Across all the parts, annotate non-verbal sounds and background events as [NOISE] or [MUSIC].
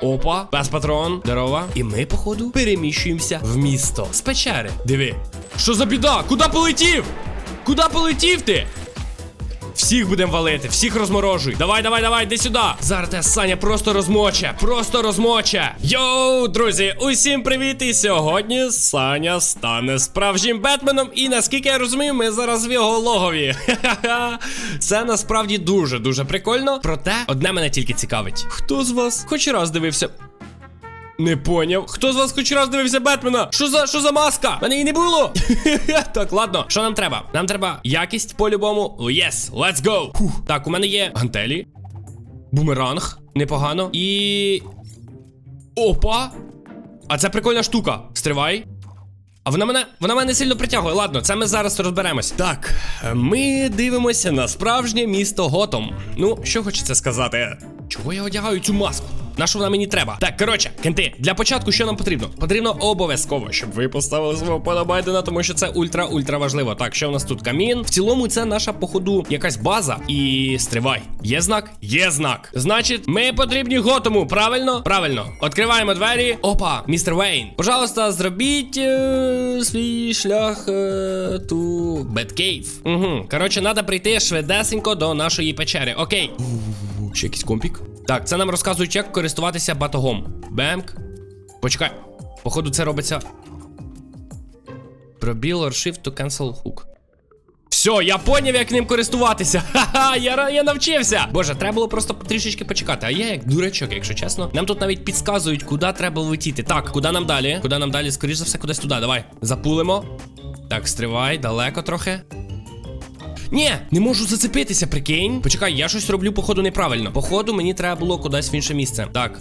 Опа, пес патрон, здорово. І ми, походу, переміщуємося в місто з печери. Диви. Що за біда? Куди полетів? Куди полетів ти? Всіх будемо валити, всіх розморожуй. Давай, давай, давай, йди сюди. Зараз те Саня просто розмоче, просто розмоче. Йоу, друзі, усім привіт! І сьогодні Саня стане справжнім Бетменом. І наскільки я розумію, ми зараз в його логові. Це насправді дуже дуже прикольно. Проте одне мене тільки цікавить. Хто з вас хоч раз дивився? Не поняв. Хто з вас хоч раз дивився Бетмена? Що за що за маска? Мене її не було. [LAUGHS] так, ладно. Що нам треба? Нам треба якість по-любому. Yes, let's go. Фух. Так, у мене є гантелі. Бумеранг. Непогано. І. Опа! А це прикольна штука. Стривай. А вона мене вона мене сильно притягує. Ладно, це ми зараз розберемось. Так, ми дивимося на справжнє місто Готом. Ну, що хочеться сказати? Чого я одягаю цю маску? На що вона мені треба? Так, коротше, кенти, для початку що нам потрібно? Потрібно обов'язково, щоб ви поставили свого подобайдена, тому що це ультра-ультра важливо. Так, що у нас тут камін? В цілому, це наша, походу, якась база. І стривай. Є знак? Є знак. Значить, ми потрібні готому, правильно? Правильно. Відкриваємо двері. Опа, містер Вейн. Пожалуйста, зробіть е, свій шлях е, ту Беткейв. Угу. Коротше, треба прийти швидесенько до нашої печери. Окей. Ще якийсь компік. Так, це нам розказують, як користуватися батогом. Бемк. Почекай. Походу, це робиться. Пробіл shift to cancel hook. Все, я поняв, як ним користуватися. [LAUGHS] Ха-ха, я, я навчився. Боже, треба було просто трішечки почекати. А я як дурачок, якщо чесно. Нам тут навіть підказують, куди треба летіти. Так, куди нам далі? Куди нам далі? Скоріш за все, кудись туди. Давай. Запулимо. Так, стривай, далеко трохи. Ні, не можу зацепитися, прикинь. Почекай, я щось роблю, походу, неправильно. Походу, мені треба було кудись в інше місце. Так.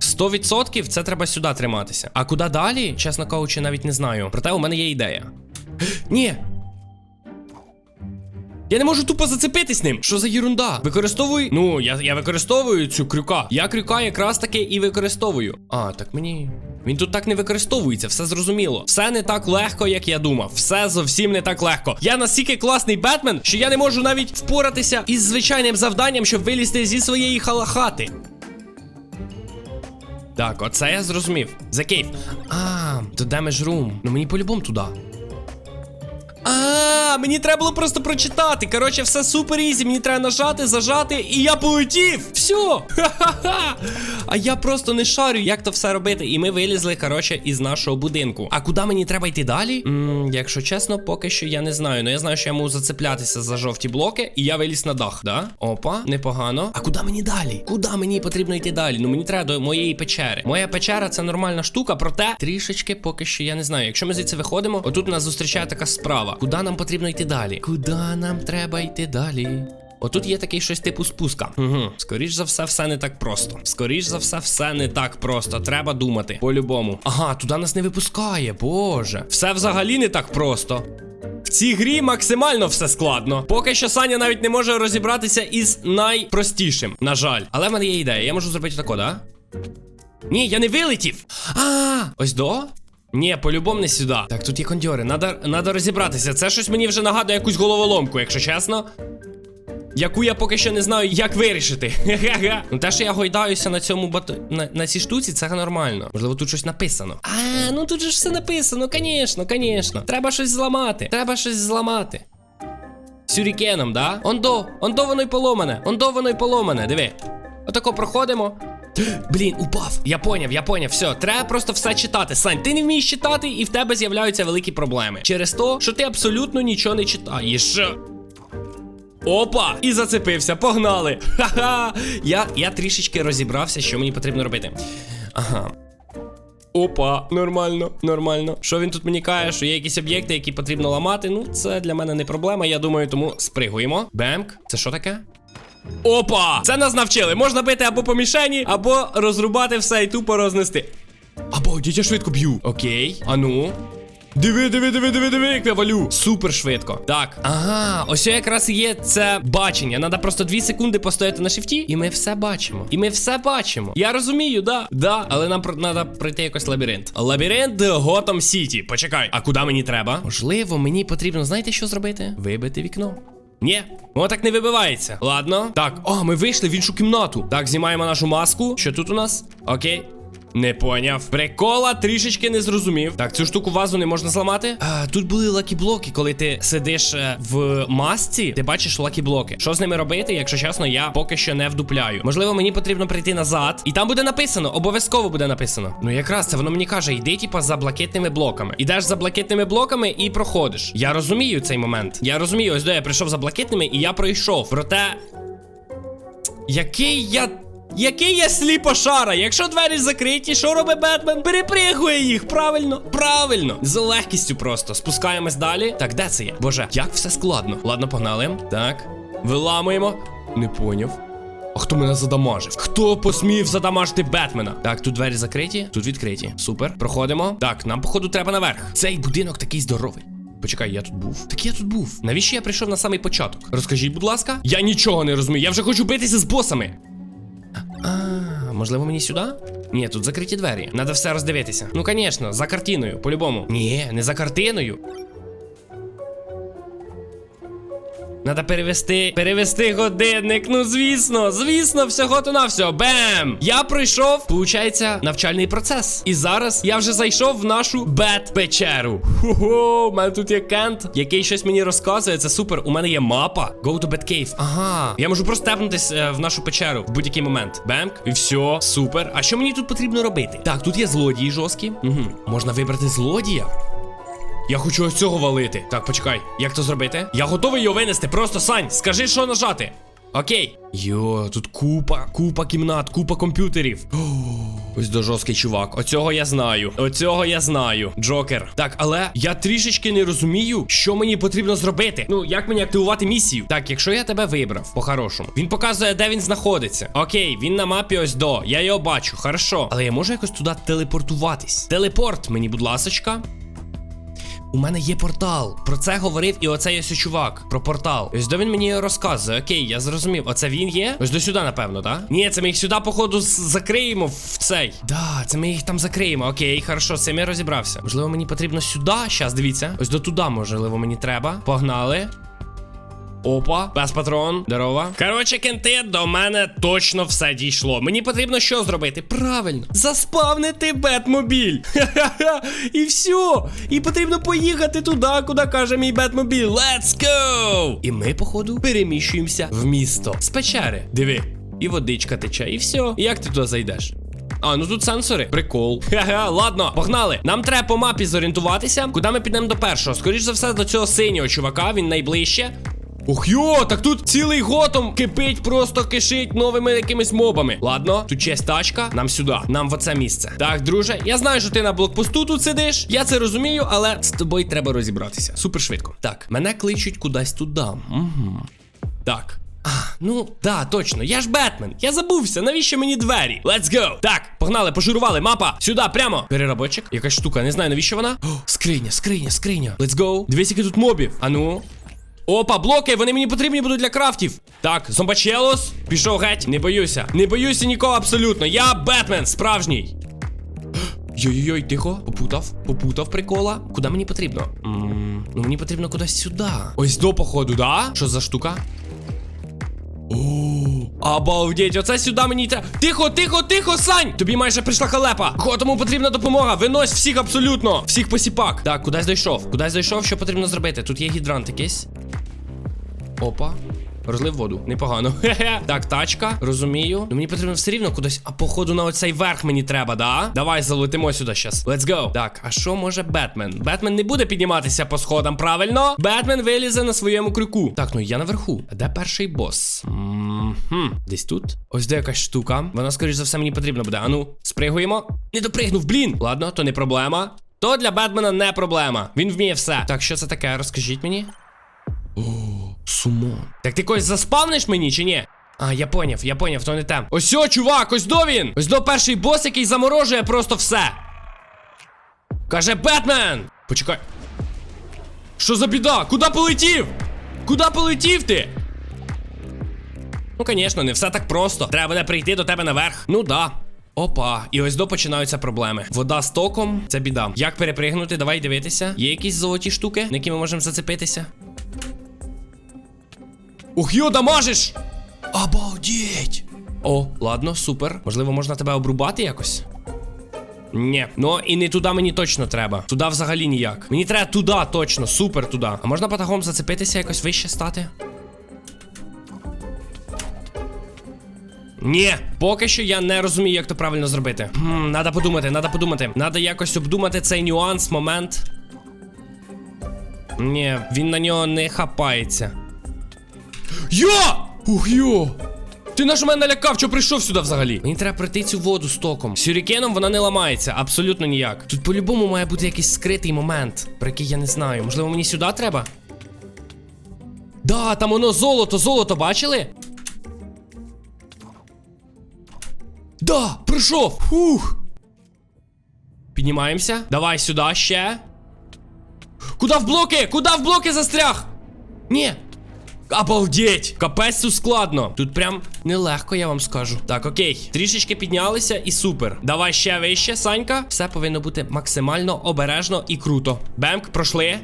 100% це треба сюди триматися. А куди далі, чесно кажучи, навіть не знаю. Проте у мене є ідея. [GASPS] Ні. Я не можу тупо зацепитись ним. Що за ерунда? Використовуй. Ну, я, я використовую цю крюка. Я крюка якраз таки і використовую. А, так мені. Він тут так не використовується, все зрозуміло. Все не так легко, як я думав. Все зовсім не так легко. Я настільки класний Бетмен, що я не можу навіть впоратися із звичайним завданням, щоб вилізти зі своєї халахати. Так, оце я зрозумів. За кейф. А, то damage room. Ну мені по-любому туди. А, мені треба було просто прочитати. Коротше, все супер ізі. Мені треба нажати, зажати, і я полетів. Все. Ха-ха-ха. А я просто не шарю, як то все робити. І ми вилізли, коротше, із нашого будинку. А куди мені треба йти далі? м якщо чесно, поки що я не знаю. Ну я знаю, що я можу зацеплятися за жовті блоки, і я виліз на дах, да? Опа, непогано. А куди мені далі? Куди мені потрібно йти далі? Ну мені треба до моєї печери. Моя печера це нормальна штука, проте трішечки поки що я не знаю. Якщо ми звідси виходимо, отут нас зустрічає така справа. Куди нам потрібно йти далі? Куди нам треба йти далі? Отут є такий щось типу спуска. Угу. Скоріш за все, все не так просто. Скоріш за все, все не так просто. Треба думати. По-любому. Ага, туди нас не випускає, боже. Все взагалі не так просто. В цій грі максимально все складно. Поки що Саня навіть не може розібратися із найпростішим, на жаль. Але в мене є ідея. Я можу зробити тако, да? Ні, я не вилетів. А, ось до. Ні, по-любому не сюди. Так, тут є кондьори. Надо, надо розібратися. Це щось мені вже нагадує якусь головоломку, якщо чесно. Яку я поки що не знаю, як вирішити. Ну те, що я гойдаюся на цьому бато... на, на цій штуці, це нормально. Можливо, тут щось написано. А, ну тут же ж все написано, звісно, звісно. Треба щось зламати. Треба щось зламати. Сюрікеном, да? Ондо, ондо воно й поломане. Ондо воно й поломане. Диви. Отако проходимо. Блін, упав. Я поняв, я поняв. Все, треба просто все читати. Сань, ти не вмієш читати, і в тебе з'являються великі проблеми. Через то, що ти абсолютно нічого не читаєш. Опа! І зацепився, погнали! Ха-ха! Я, я трішечки розібрався, що мені потрібно робити. Ага. Опа, нормально, нормально. Що він тут мені каже, що є якісь об'єкти, які потрібно ламати. Ну, це для мене не проблема, я думаю, тому спригуємо. Бемк, це що таке? Опа! Це нас навчили. Можна бити або по мішені, або розрубати все і тупо рознести. Або я швидко б'ю. Окей, а ну. Диви, диви, диви, диви, диви, як я валю. Супер швидко. Так. Ага, ось якраз є це бачення. Надо просто 2 секунди постояти на шифті, і ми все бачимо. І ми все бачимо. Я розумію, да. Да, але нам треба пройти якось лабіринт. Лабіринт Готом Сіті. Почекай, а куди мені треба? Можливо, мені потрібно, знаєте, що зробити? Вибити вікно. Ні, воно так не вибивається. Ладно. Так, о, ми вийшли в іншу кімнату. Так, знімаємо нашу маску. Що тут у нас? Окей. Не поняв. Прикола трішечки не зрозумів. Так, цю штуку вазу не можна зламати. А, тут були лакі-блоки, коли ти сидиш е, в масці, ти бачиш лакі-блоки. Що з ними робити, якщо чесно, я поки що не вдупляю. Можливо, мені потрібно прийти назад. І там буде написано, обов'язково буде написано. Ну якраз це воно мені каже, йди, типа, за блакитними блоками. Ідеш за блакитними блоками і проходиш. Я розумію цей момент. Я розумію, ось до я прийшов за блакитними, і я пройшов. Проте. Який я. Який я сліпошара? Якщо двері закриті, що робить Бетмен? Перепригує їх, правильно? Правильно. З легкістю просто. Спускаємось далі. Так, де це є? Боже, як все складно. Ладно, погнали. Так. Виламуємо. Не поняв. А хто мене задамажив? Хто посмів задамажити Бетмена? Так, тут двері закриті, тут відкриті. Супер. Проходимо. Так, нам, походу, треба наверх. Цей будинок такий здоровий. Почекай, я тут був. Так я тут був. Навіщо я прийшов на самий початок? Розкажіть, будь ласка. Я нічого не розумію. Я вже хочу битися з босами. А, можливо, мені сюди? Ні, тут закриті двері. Надо все роздивитися. Ну, звісно, за картиною, по-любому. Ні, не за картиною. Надо перевести, перевести годинник. Ну, звісно, звісно, всього то на всього. Бем! Я пройшов, получається, навчальний процес. І зараз я вже зайшов в нашу бет-печеру. Хо-хо, у мене тут є кент, який щось мені розказує. Це супер. У мене є мапа. Go to Batcave. Ага. Я можу просто тепнутись е, в нашу печеру в будь-який момент. Бемк. І все, супер. А що мені тут потрібно робити? Так, тут є злодії жорсткі. Угу. Можна вибрати злодія. Я хочу ось цього валити. Так, почекай, як то зробити? Я готовий його винести. Просто Сань, скажи, що нажати. Окей. Йо, тут купа, купа кімнат, купа комп'ютерів. Ось до жорсткий чувак. Оцього я знаю. Оцього я знаю. Джокер. Так, але я трішечки не розумію, що мені потрібно зробити. Ну, як мені активувати місію? Так, якщо я тебе вибрав, по-хорошому. Він показує, де він знаходиться. Окей, він на мапі ось до. Я його бачу, хорошо. Але я можу якось туди телепортуватись. Телепорт мені, будь ласочка. У мене є портал. Про це говорив і оцей ось чувак. Про портал. Ось до він мені розказує. Окей, я зрозумів. Оце він є? Ось до сюди, напевно, так? Ні, це ми їх сюди, походу, закриємо в цей. Да, це ми їх там закриємо. Окей, хорошо, цим я розібрався. Можливо, мені потрібно сюди. Щас, дивіться. Ось до туди, можливо, мені треба. Погнали. Опа, без патрон, здорово. Коротше, кенти, до мене точно все дійшло. Мені потрібно що зробити? Правильно, заспавнити Бетмобіль. І все. І потрібно поїхати туди, куди каже мій Бетмобіль. Let's go! І ми, походу, переміщуємося в місто з печери. Диви, і водичка тече, і все. Як ти туди зайдеш? А, ну тут сенсори. Прикол. Ха-ха, ладно, погнали. Нам треба по мапі зорієнтуватися. Куди ми підемо до першого? Скоріш за все, до цього синього чувака, він найближче. Ух йо, так тут цілий готом кипить, просто кишить новими якимись мобами. Ладно, тут честь тачка, нам сюди, нам в оце місце. Так, друже, я знаю, що ти на блокпосту тут сидиш. Я це розумію, але з тобою треба розібратися. Супер швидко. Так, мене кличуть кудись туди. Угу. Так. А, ну, да, точно, я ж Бетмен. Я забувся, навіщо мені двері? Let's go! Так, погнали, пожурували, мапа. Сюди, прямо. Переробочик. Якась штука, не знаю, навіщо вона. О, скриня, скриня, скриня. Let's go. Дивись, які тут мобів. А ну. Опа, блоки, вони мені потрібні будуть для крафтів. Так, зомбачелос, пішов геть. Не боюся. Не боюся нікого абсолютно. Я Бетмен, справжній. Йой-йой, тихо, попутав, попутав прикола. Куди мені потрібно? м ну мені потрібно кудись сюди. Ось до походу, да? Що за штука? О, обалдеть, оце сюди мені треба. Тихо, тихо, тихо, Сань! Тобі майже прийшла халепа. Тому потрібна допомога. Винось всіх абсолютно. Всіх посіпак. Так, кудись дійшов. Кудись дійшов, що потрібно зробити? Тут є гідрант якийсь. Опа. Розлив воду, непогано. [LAUGHS] Так, тачка, розумію. Ну мені потрібно все рівно кудись. А походу на оцей верх мені треба, да? Давай залетимо сюди щас. Let's go. Так, а що може Бетмен? Бетмен не буде підніматися по сходам, правильно? Бетмен вилізе на своєму крюку. Так, ну я наверху. А де перший бос? Десь тут? Ось де якась штука. Вона, скоріш за все, мені потрібна буде. Ану, спригуємо. Не допригнув, блін. Ладно, то не проблема. То для Бетмена не проблема. Він вміє все. Так, що це таке? Розкажіть мені. О. Так ти когось заспавниш мені чи ні? А, я поняв, я поняв, то не те. Ось о, чувак, ось до він! Ось до перший бос, який заморожує просто все. Каже Бетмен! Почекай. Що за біда? Куди полетів? Куди полетів ти? Ну, звісно, не все так просто. Треба буде прийти до тебе наверх. Ну да. Опа, і ось до починаються проблеми. Вода з током це біда. Як перепригнути? Давай дивитися. Є якісь золоті штуки, на які ми можемо зацепитися. Ух, йо, дамажиш! Обалдеть! О, ладно, супер. Можливо, можна тебе обрубати якось? Ні, ну і не туди мені точно треба. Туди взагалі ніяк. Мені треба туди точно, супер туди. А можна патагом зацепитися, якось вище стати? Ні, поки що я не розумію, як то правильно зробити. Хм, надо подумати, надо подумати. Надо якось обдумати цей нюанс, момент. Ні, він на нього не хапається. Йо! Ух йо! Ти наш мене налякав, що прийшов сюди взагалі? Мені треба пройти цю воду стоком. Сюрікеном вона не ламається, абсолютно ніяк. Тут по-любому має бути якийсь скритий момент, про який я не знаю. Можливо, мені сюди треба? Да, там воно золото, золото, бачили? Да, прийшов! Фух! Піднімаємося. Давай сюди ще. Куда в блоки? Куда в блоки застряг? Ні. Обалдеть! Капець тут складно. Тут прям нелегко, я вам скажу. Так, окей. Трішечки піднялися і супер. Давай ще вище, Санька. Все повинно бути максимально обережно і круто. Бемк, пройшли.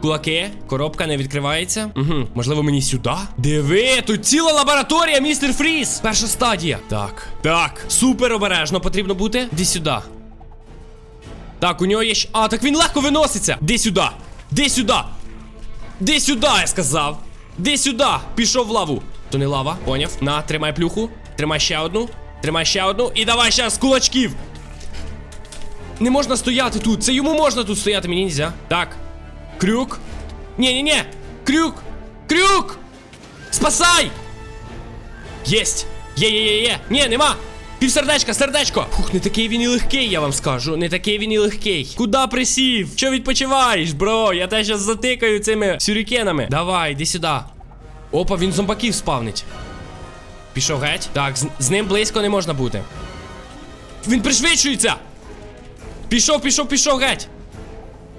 Кулаки, коробка не відкривається. Угу, можливо, мені сюди? Диви, тут ціла лабораторія, містер Фріз. Перша стадія. Так. Так. Супер обережно потрібно бути. Іди сюди. Так, у нього є. щ- А, так він легко виноситься. Де сюди. Де сюди. Де сюди, я сказав. Де сюди. Пішов в лаву. То не лава, поняв. На, тримай плюху. Тримай ще одну. Тримай ще одну. І давай ще з кулачків. Не можна стояти тут. Це йому можна тут стояти, мені нельзя. Так. Крюк. Ні-ні-ні. Крюк. Крюк. Спасай! Єсть! Є, є, є, є. Ні, нема. Півсердечка, сердечко. Фух, не такий він і легкий, я вам скажу. Не такий він і легкий. Куда присів? Що відпочиваєш, бро? Я тебе зараз затикаю цими сюрікенами. Давай, йди сюди. Опа, він зомбаків спавнить. Пішов геть. Так, з, з ним близько не можна бути. Він пришвидшується. Пішов, пішов, пішов геть.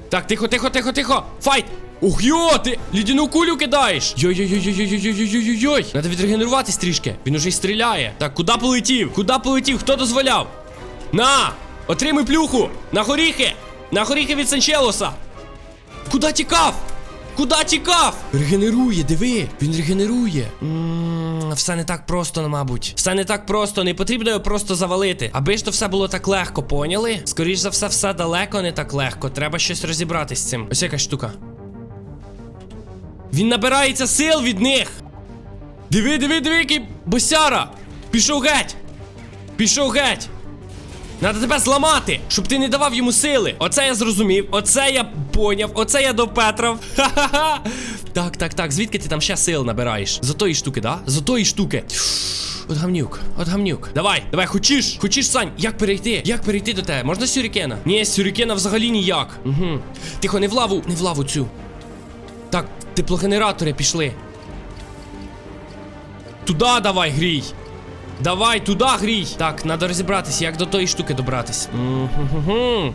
Так, тихо, тихо, тихо, тихо. Файт! Ух, йо, ти лідяну кулю кидаєш. Йой-йой-йой-йой-йой-йой-йой-йой. Надо відрегенеруватись трішки. Він уже й стріляє. Так, куди полетів? Куди полетів? Хто дозволяв? На! Отримай плюху! На горіхи! На горіхи від Санчелоса! Куди тікав? Куди тікав? Регенерує, диви, він регенерує. Ммм, все не так просто, мабуть. Все не так просто, не потрібно його просто завалити. Аби ж то все було так легко, поняли? Скоріш за все, все далеко не так легко. Треба щось розібратись з цим. Ось якась штука. Він набирається сил від них. Диви, диви, диви, який босяра! Пішов геть! Пішов геть! Надо тебе зламати, щоб ти не давав йому сили. Оце я зрозумів, оце я поняв, оце я допетрав. [LAUGHS] Ха-ха-ха. Так, так, так. Звідки ти там ще сил набираєш? З отої штуки, да? З отої штуки. От гамнюк, от гамнюк. Давай, давай, хочеш, хочеш, Сань, як перейти? Як перейти до тебе? Можна сюрікена? Ні, сюрікена взагалі ніяк. Угу. Тихо, не в лаву, не в лаву цю. Так, теплогенератори пішли. Туда давай, грій. Давай, туди грій. Так, треба розібратися, як до тої штуки добратись.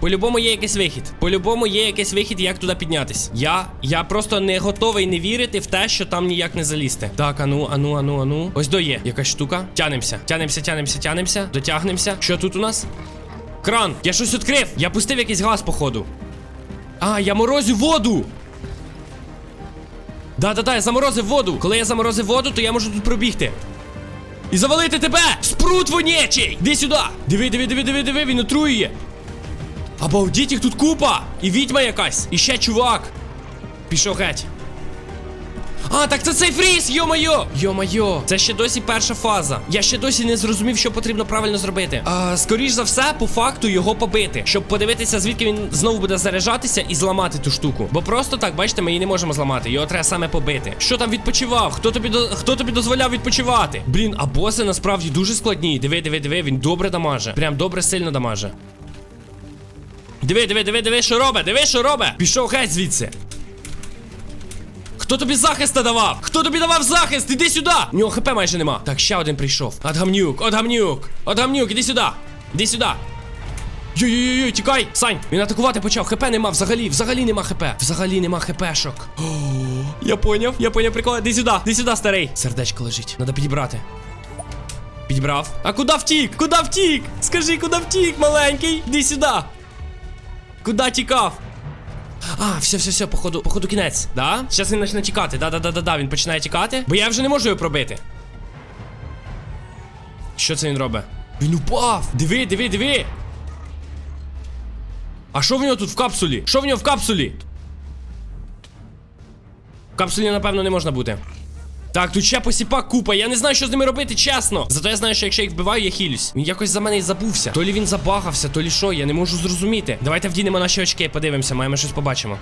По-любому є якийсь вихід. По-любому є якийсь вихід, як туди піднятись. Я. Я просто не готовий не вірити в те, що там ніяк не залізти. Так, ану, ану, ану, ану. Ось до є якась штука. Тянемося. Тянемося, тянемося, тянемося. Дотягнемося. Що тут у нас? Кран. Я щось відкрив. Я пустив якийсь газ, походу. А, я морозю воду. Да-да-да, я заморозив воду. Коли я заморозив воду, то я можу тут пробігти. І завалити тебе! Спрут вонячий! Ди сюди! Диви, диви, диви, диви, диви, він отруює! Обалдіть, їх тут купа! І відьма якась! І ще чувак! Пішов геть. А, так це цей фріз! Йо-майо! Йо-майо! Це ще досі перша фаза. Я ще досі не зрозумів, що потрібно правильно зробити. А, скоріш за все, по факту його побити, щоб подивитися, звідки він знову буде заряджатися і зламати ту штуку. Бо просто так, бачите, ми її не можемо зламати. Його треба саме побити. Що там відпочивав? Хто тобі до... хто тобі дозволяв відпочивати? Блін, а боси насправді дуже складні. Диви, диви, диви, він добре дамаже. Прям добре сильно дамаже. Диви, диви, диви, диви, що робить, диви, що робить. Пішов геть звідси. Хто тобі захист давав? Хто тобі давав захист? Іди сюди! У нього хп майже нема. Так, ще один прийшов. Отгамнюк, отгамнюк, отгамнюк, іди сюди. Іди сюди. Йой-йой-йой, тікай! Сань, він атакувати почав. ХП нема взагалі, взагалі нема ХП. Взагалі нема ХПшок. Я поняв, я поняв прикол. Іди сюди, іди сюди, старий. Сердечко лежить. Надо підібрати. Підібрав. А куди втік? Куди втік? Скажи, куди втік, маленький? Іди сюди. Куди тікав? А, все, все, все, походу, походу кінець. Да? Зараз він почне тікати. Да, да, да, да, да, він починає тікати. Бо я вже не можу його пробити. Що це він робить? Він упав! Диви, диви, диви! А що в нього тут в капсулі? Що в нього в капсулі? В капсулі, напевно, не можна бути. Так, тут ще посіпа купа. Я не знаю, що з ними робити, чесно. Зато я знаю, що якщо я їх вбиваю, я хілюсь. Він якось за мене і забувся. То лі він забагався, то лі що, я не можу зрозуміти. Давайте вдінемо наші очки, подивимося, маємо щось побачимо.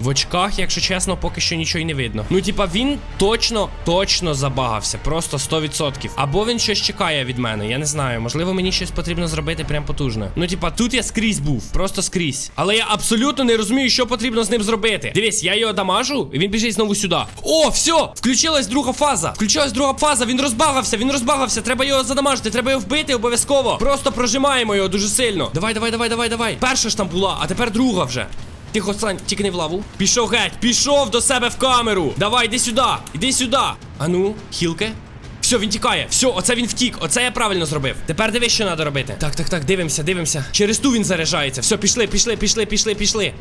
В очках, якщо чесно, поки що нічого й не видно. Ну, типа, він точно, точно забагався. Просто 100%. Або він щось чекає від мене. Я не знаю. Можливо, мені щось потрібно зробити прям потужне. Ну, типа, тут я скрізь був, просто скрізь. Але я абсолютно не розумію, що потрібно з ним зробити. Дивись, я його дамажу, і він біжить знову сюди. О, все! Включилась друга фаза. Включилась друга фаза. Він розбагався, він розбагався. Треба його задамажити, треба його вбити обов'язково. Просто прожимаємо його дуже сильно. Давай, давай, давай, давай, давай. Перша ж там була, а тепер друга вже. Тихо, Сань, тільки не в лаву. Пішов геть, пішов до себе в камеру. Давай, іди сюди, іди сюди. Ану, хілки. Все, він тікає. Все, оце він втік. Оце я правильно зробив. Тепер дивись, що треба робити. Так, так, так, дивимося, дивимося. Через ту він заряджається. Все, пішли, пішли, пішли, пішли, пішли.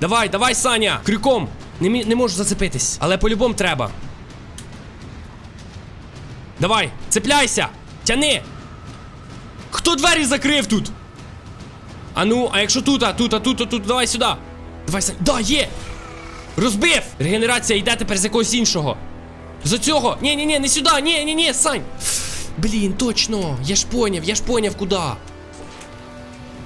Давай, давай, Саня. Крюком. Не, не можу зацепитись. Але по-любому треба. Давай, цепляйся. Тяни. Хто двері закрив тут? А ну, а якщо тут, а тут, а тут, а тут, давай сюди. Давай, Сань. Да, є! Розбив! Регенерація йде тепер з якогось іншого. За цього. Ні, ні, ні, не сюди, ні, ні, ні, Сань. Блін, точно. Я ж поняв, я ж поняв, куди.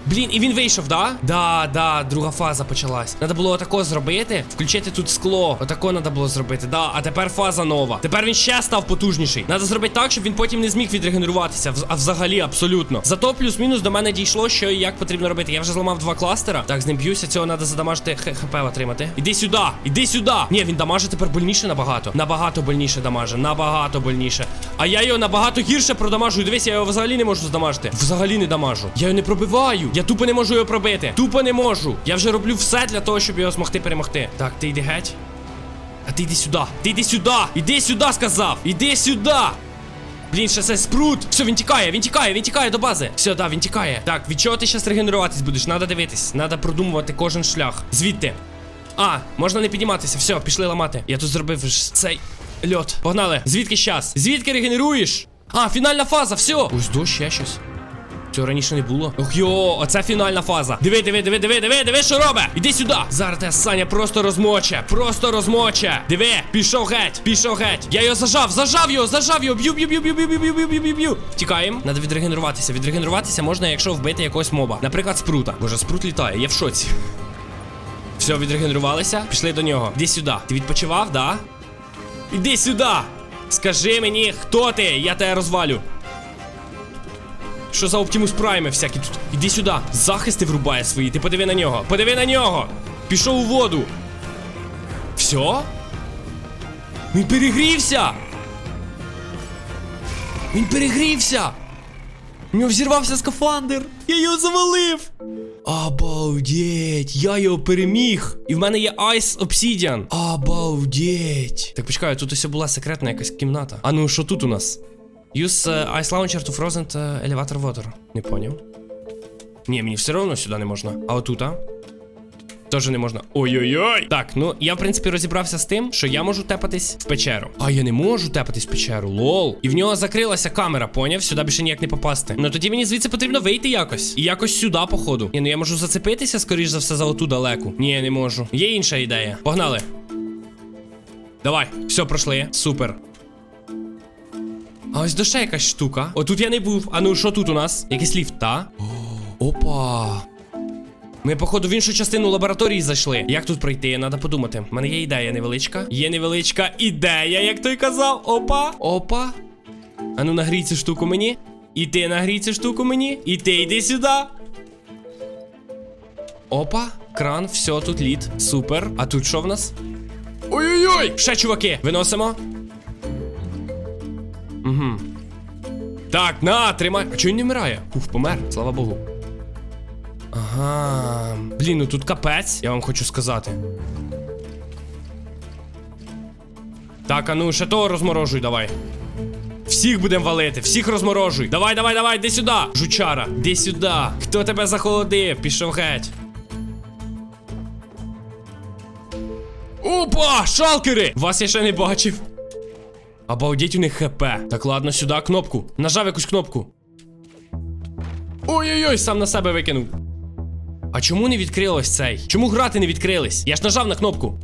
Блін, і він вийшов, да? Да, да, друга фаза почалась. Надо було отако зробити, включити тут скло. Отако надо було зробити. Да, а тепер фаза нова. Тепер він ще став потужніший. Надо зробити так, щоб він потім не зміг відрегенеруватися. А взагалі, абсолютно. Зато плюс-мінус до мене дійшло, що і як потрібно робити. Я вже зламав два кластера. Так, з ним б'юся, цього треба задамажити хп отримати. Іди сюди, іди сюди. Ні, він дамаже тепер больніше набагато. Набагато больніше дамаже, набагато больніше. А я його набагато гірше продамажую. Дивись, я його взагалі не можу здамажити. Взагалі не дамажу. Я його не пробиваю. Я тупо не можу його пробити. Тупо не можу. Я вже роблю все для того, щоб його змогти перемогти. Так, ти йди геть. А ти йди сюди. Ти йди сюди. Іди сюди, сказав. Іди сюди. Блін, ще це спрут. Все, він тікає, він тікає, він тікає до бази. Все, да, він тікає. Так, від чого ти зараз регенеруватись будеш? Надо дивитись, надо продумувати кожен шлях. Звідти. А, можна не підніматися. Все, пішли ламати. Я тут зробив цей льот. Погнали. Звідки щас? Звідки регенеруєш? А, фінальна фаза, все. Ось до ще щось. Цього раніше не було. Ох йо, оце фінальна фаза. Диви, диви, диви, диви, диви, диви, що робить. Іди сюди. Зараз те Саня просто розмоче. Просто розмоче. Диви, пішов геть, пішов геть. Я його зажав, зажав його, зажав його. Б'ю, б'ю, б'ю, б'ю, б'ю, б'ю, б'ю, б'ю, б'ю, б'ю. Втікаємо. Надо відрегенеруватися. Відрегенеруватися можна, якщо вбити якогось моба. Наприклад, спрута. Боже, спрут літає, я в шоці. Все, відрегенерувалися. Пішли до нього. Іди сюди. Ти відпочивав, да? Іди сюди. Скажи мені, хто ти? Я тебе розвалю. Що за Оптимус Прайми всякі тут? Іди сюди. Захисти врубає свої. Ти подиви на нього. Подиви на нього. Пішов у воду. Все? Він перегрівся. Він перегрівся. У нього взірвався скафандр. Я його завалив. Обалдеть, я його переміг. І в мене є Ice Obsidian. Обалдеть. Так почекай, тут ось була секретна якась кімната. А ну що тут у нас? Use uh, Ice Launcher to Frozen uh, Elevator Water. Не поняв. Ні, мені все одно сюди не можна. А отут, а? Теж не можна. Ой-ой-ой. Так, ну я в принципі розібрався з тим, що я можу тепатись в печеру. А я не можу тепатись в печеру, лол. І в нього закрилася камера, поняв? Сюди більше ніяк не попасти. Ну тоді мені звідси потрібно вийти якось. І якось сюди, походу. Ні, ну я можу зацепитися, скоріш за все, за оту далеку. Ні, не можу. Є інша ідея. Погнали. Давай, все, пройшли. Супер. А ось до якась штука. Отут я не був. А ну що тут у нас? Якийсь ліфт, та? Опа. Ми, походу, в іншу частину лабораторії зайшли. Як тут пройти? Надо подумати. У мене є ідея невеличка. Є невеличка ідея, як той казав. Опа. Опа. А ну нагрій цю штуку мені. І ти нагрій цю штуку мені. І ти йди сюди. Опа. Кран, все, тут лід. Супер. А тут що в нас? Ой-ой-ой! Ще чуваки, виносимо. Угу. Так, на, тримай. А чого він не вмирає? Ух, помер, слава Богу. Ага. Блін, ну тут капець, я вам хочу сказати. Так, а ну ще того розморожуй, давай. Всіх будемо валити, всіх розморожуй. Давай, давай, давай, де сюди. Жучара, де сюди. Хто тебе захолодив? Пішов геть. Опа! Шалкери! Вас я ще не бачив. Обалдеть у них хп. Так, ладно, сюди кнопку. Нажав якусь кнопку. Ой-ой-ой, сам на себе викинув. А чому не відкрилось цей? Чому грати не відкрились? Я ж нажав на кнопку.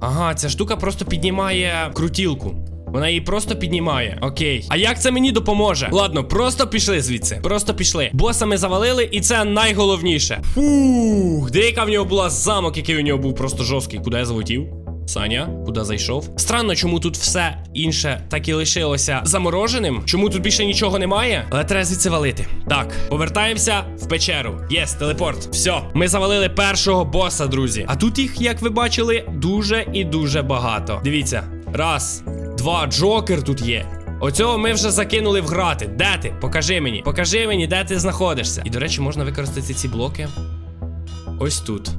Ага, ця штука просто піднімає крутілку. Вона її просто піднімає. Окей. А як це мені допоможе? Ладно, просто пішли звідси. Просто пішли. Боса ми завалили, і це найголовніше. Фух, деяка в нього була замок, який у нього був просто жорсткий. Куди я залетів? Саня, куди зайшов? Странно, чому тут все інше так і лишилося замороженим. Чому тут більше нічого немає? Але треба звідси валити. Так, повертаємося в печеру. Єс, телепорт. Все, ми завалили першого боса, друзі. А тут їх, як ви бачили, дуже і дуже багато. Дивіться, раз, два, джокер тут є. Оцього ми вже закинули в грати. Де ти? Покажи мені. Покажи мені, де ти знаходишся. І, до речі, можна використати ці блоки. Ось тут.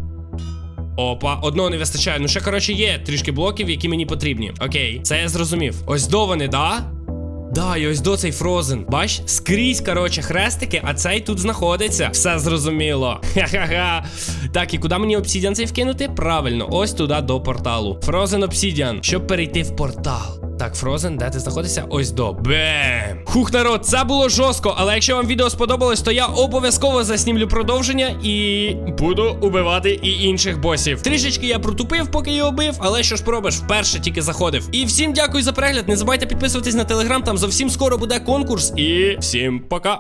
Опа, одного не вистачає. Ну ще, коротше, є трішки блоків, які мені потрібні. Окей, це я зрозумів. Ось до вони, да? Да, і ось до цей Фрозен. Бач, скрізь, коротше, хрестики, а цей тут знаходиться. Все зрозуміло. [LAUGHS] Ха-ха-ха. Так, і куди мені обсідіан цей вкинути? Правильно, ось туди до порталу. Фрозен обсідіан, щоб перейти в портал. Так, Фрозен, де ти знаходишся? Ось до. Бем! Хух, народ, це було жорстко, але якщо вам відео сподобалось, то я обов'язково заснімлю продовження і буду убивати і інших босів. Трішечки я протупив, поки його бив, але що ж пробиш, вперше тільки заходив. І всім дякую за перегляд. Не забувайте підписуватись на телеграм, там зовсім скоро буде конкурс. І всім пока.